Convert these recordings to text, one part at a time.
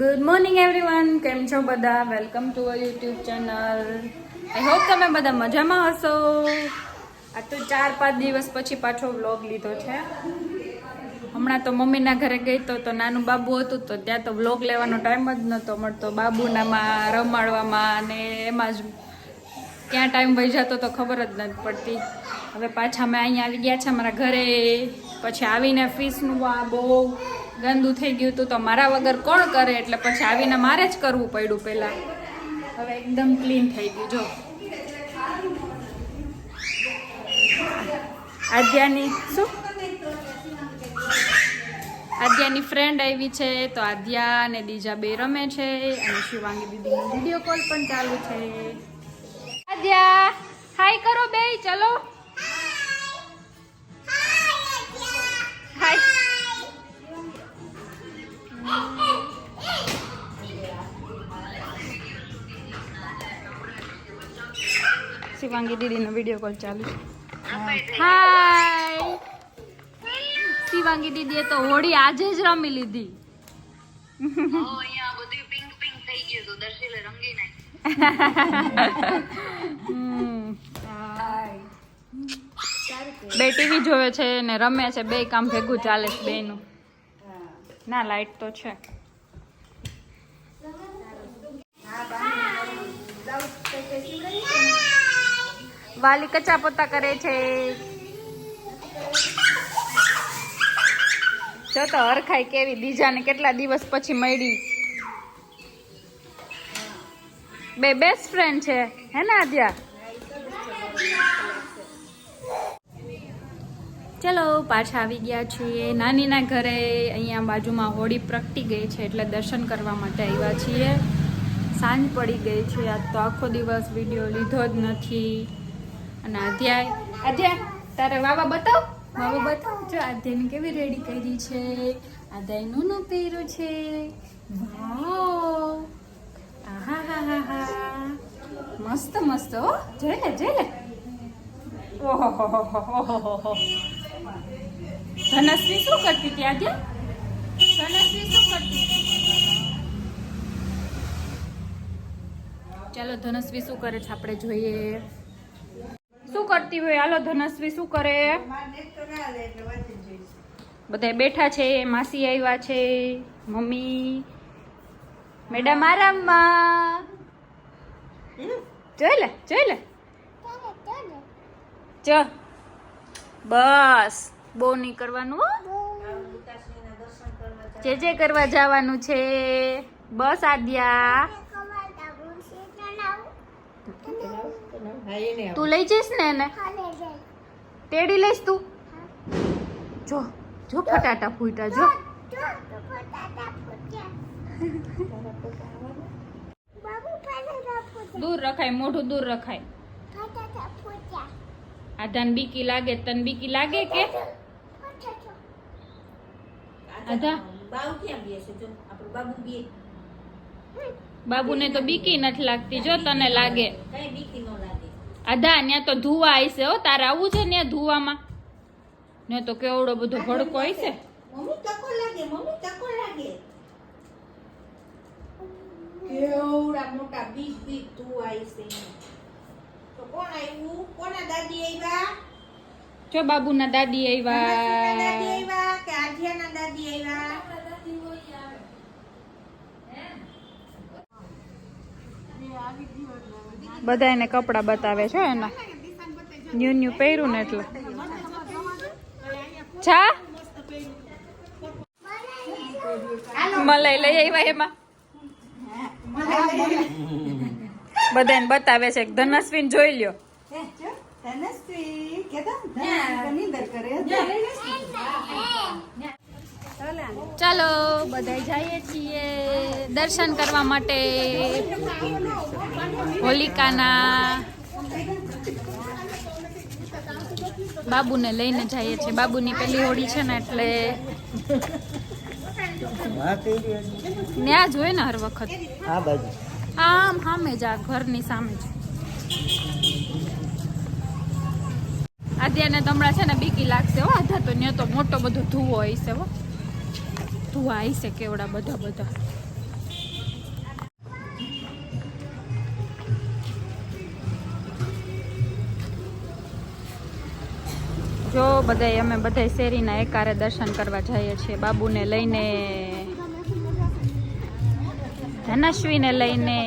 Good morning everyone કેમ છો બધા? Welcome to our YouTube channel I hope તમે બધા મજામાં હશો. આ તો ચાર, પાંચ દિવસ પછી પાછો વ્લોગ લીધો છે. હમણાં તો મમ્મીના ઘરે ગઈ તો તો નાનું બાબુ હતું તો ત્યાં તો વ્લોગ લેવાનો ટાઈમ જ નહોતો મળતો. બાબુનામાં રમાડવામાં અને એમાં જ ક્યાં ટાઈમ વહી જતો તો ખબર જ નથી પડતી. હવે પાછા અમે અહીંયા આવી ગયા છે અમારા ઘરે. પછી આવીને ફીસનું આ બહુ ગંદુ થઈ ગયું હતું તો મારા વગર કોણ કરે? એટલે પછી આવીને મારે જ કરવું પડ્યું પહેલાં હવે એકદમ ક્લીન થઈ ગયું, જો. આદ્યાની શું? આદ્યાની ફ્રેન્ડ આવી છે, તો આદ્યા અને દીજા બે રમે છે, અને શિવાંગી દીદીનો વીડિયો કોલ પણ ચાલુ છે. આદ્યા હાય કરો બે ચલો. શિવાંગી દીદીનો વીડિયો કોલ ચાલુ છે. હાય શિવાંગી દીદીએ તો હોળી આજે જ રમી લીધી. બે ટીવી જોવે છે ને રમે છે બે કામ ભેગું ચાલે છે બેનું ના લાઈટ તો છે. વાલી કચા પોતા કરે છે. જો તો હરખાઈ કેવી દીજાને કેટલા દિવસ પછી મળી. બે બેસ્ટ ફ્રેન્ડ છે, હે ને આદ્યા? ચલો, પાછા આવી ગયા છીએ નાનીના ઘરે. અહીંયા બાજુમાં હોળી પ્રગટી ગઈ છે એટલે દર્શન કરવા માટે આવ્યા છીએ. સાંજ પડી ગઈ છે, આજ તો આખો દિવસ વીડિયો લીધો જ નથી. અને અધ્યાય અધ્યાય, તારે વાવા બતાવ. વાવા બતાવ? જો, અધ્યાયને કેવી રેડી કરી છે? અધ્યાયનું પહેર્યું છે? વાવ! આહા હા હા હા મસ્ત મસ્ત, હો. જોઈ લે જોઈ લે. ધનશ્રી શું કરતી હતી આજે? ધનશ્રી શું કરતી ચાલો, ધનશ્રી શું કરે છે? આપણે જોઈએ. શું કરતી હોય? હાલો ધનસ્વી શું કરે? બધા બેઠા છે માસી આવ્યા છે મમ્મી મેડમ આરામમાં. જોઈ લે જોઈ લે. ચ બસ બહુ નહીં કરવાનું જે જે કરવા જવાનું છે. બસ આદ્યા. તું લઈ જઈશ ને એને? તેડી લઈશ તું? જો જો ફટાટા ફૂટા જો. દૂર રખાય મોઢું દૂર રખાય. આધાન બીકી લાગે તન બીકી લાગે કે? આધા બાબુને તો બીકી નથી લાગતી જો તને લાગે? આધા ત્યાં તો ધુવા આઈશે હો તારે આવું છે ને ધુવામાં? ને તો કેવડો બધો ભડકો આવશે મમ્મી તકો લાગે મમ્મી તકો લાગે. કેવડા મોટા બીજ બીજ ધુવા આવી તો કોણ આવ્યું કોના દાદી આવ્યા જો બાબુના દાદી આવ્યા આવ્યા કે આધ્યાના દાદી આવ્યા બધા એને કપડાં બતાવે છે એના ન્યુ ન્યુ પહેર્યું ને એટલે છા મલાઈ લઈ આવ્યા એમાં બધાને બતાવે છે ધનસ્વીન જોઈ લ્યો ધનસ્વી કેતા કરે ચાલો બધા જઈએ છીએ દર્શન કરવા માટે હોલિકાના બાબુને લઈને જઈએ છીએ. બાબુની પેલી હોળી છે ને એટલે ત્યાં જ હોય ને હર વખત. આમ સામે જ આ ઘરની સામે જ. આદ્યાને તમડા છે ને બીકી લાગશે હો આધા તો ત્યાં તો મોટો બધો ધુવો હશે હો. ધોવા છે કેવડા બધા બધા. જો બધા અમે બધા શેરીના એકારે દર્શન કરવા જઈએ છીએ. બાબુને લઈને, ધનશ્વીને લઈને.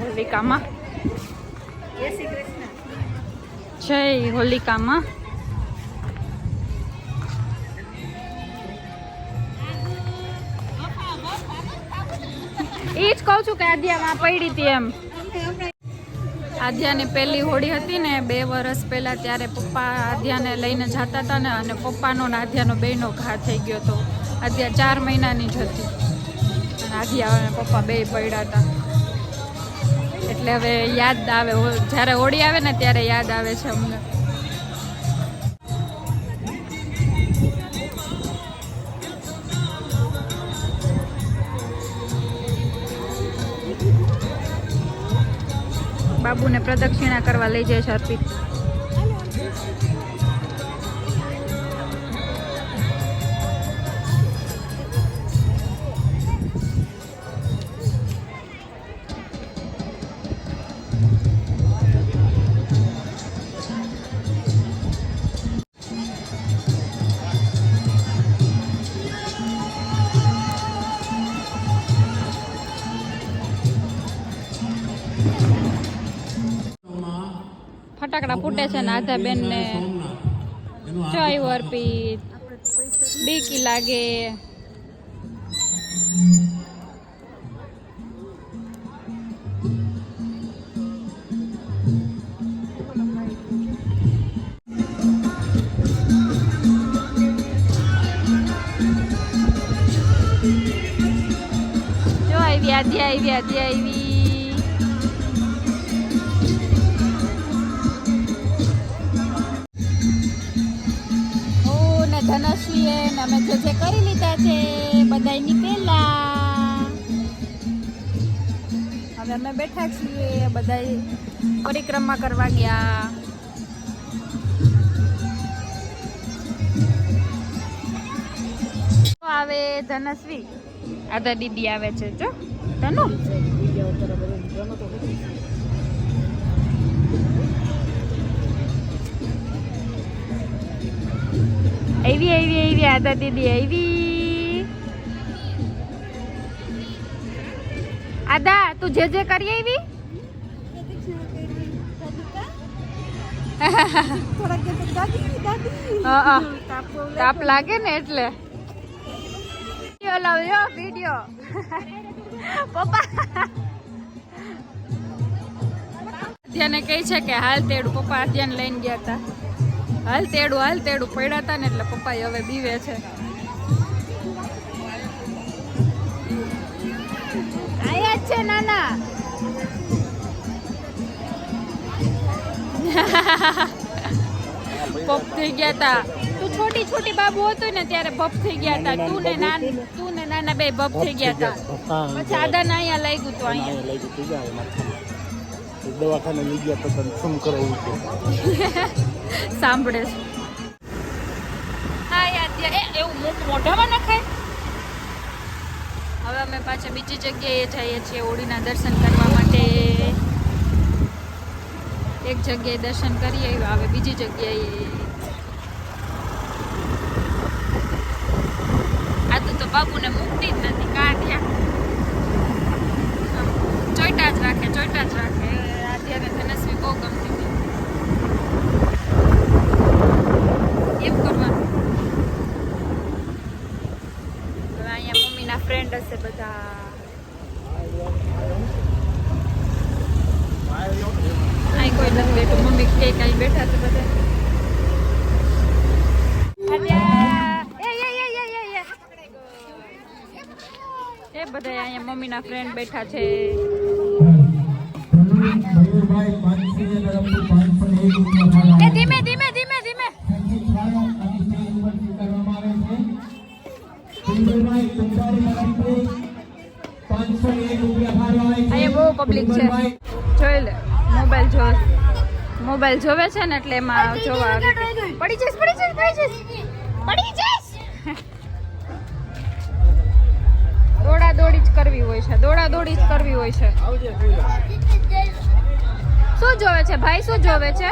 હોલિકામાં જય શ્રી કૃષ્ણ. હોલિકામાં જય હોલિકામાં. એ જ કહું છું કે આદ્યામાં પડી હતી એમ. આદ્યાની પહેલી હોળી હતી ને બે વર્ષ પહેલા ત્યારે પપ્પા આદ્યાને લઈને જતા હતા ને અને પપ્પાનો ને આદ્યાનો બેનો ઘા થઈ ગયો હતો આદ્યા ચાર મહિનાની જ હતી. અને આદ્યા અને પપ્પા બે પડ્યા હતા. એટલે હવે યાદ આવે. જ્યારે હોળી આવે ને ત્યારે યાદ આવે છે અમને. બાબુને પ્રદક્ષિણા કરવા લઈ જાય છે અર્પિત. ફટાકડા ફૂટે છે ને આધા બેન ને જય અર્પિત બીકી લાગે. જો આવી આધ્યા આવી આવી. ધનશ્રીએ ને અમે જે જે કરી લીધા છે બધાયની પહેલા હવે અમે બેઠા છીએ બધાય પરિક્રમા કરવા ગયા. આવે ધનશ્રી? આધા દીદી આવે છે જો. ધનુ? આવી આવી આવી આદા દીદી આવી આદા તું જે જે કરી આવી. તાપ લાગે ને એટલે વીડિયો લાવ્યો વિડિયો પપ્પા આદ્યાને કહે છે કે હાલ તેડું પપ્પા આદ્યાને લઈને ગયા હતા. હાલ તેડું હાલ તેડું. પડ્યા હતા ને એટલે પપ્પા હવે બીવે છે. આયા છે નાના. પપ થઈ ગયા હતા તું છોટી છોટી બાબુ હતો ને ત્યારે બપ થઈ ગયા હતા તું ને નાન તું ને નાના બે બપ થઈ ગયા હતા પછી અહીંયા લઈ ગયું તું અહીંયા. દવાખાને લઈ ગયા તો તને શું કરાવવું છે સાંભળે છે. હા યાદ એ એવું મોટ મોઢામાં નખાય? હવે અમે પાછા બીજી જગ્યાએ જઈએ છીએ હોળીના દર્શન કરવા માટે. એક જગ્યાએ દર્શન કરી આવ્યું હવે બીજી જગ્યાએ. આ તો તો બાબુને મૂકતી જ નથી કાઢ્યા ચોઈટા જ રાખે ચોઈટા જ રાખે. અત્યારે ધનસ્વી બહુ ગમતી હતી એમ કરવાનું હવે અહીંયા મમ્મીના ફ્રેન્ડ હશે બધા. અહીં કોઈ નથી બેઠું. મમ્મી કે કઈ બેઠા છે બધા? એ, બધા અહીંયા મમ્મીના ફ્રેન્ડ બેઠા છે. ધીમે પબ્લિક છે. જોઈ લે મોબાઈલ જો મોબાઈલ જોવે છે ને એટલે એમાં જોવા પડી જઈશ પડી જઈશ પડી જઈશ. પડી જઈશ. દોડા દોડી જ કરવી હોય છે દોડા દોડી જ કરવી હોય છે. શું જોવે છે? ભાઈ શું જોવે છે?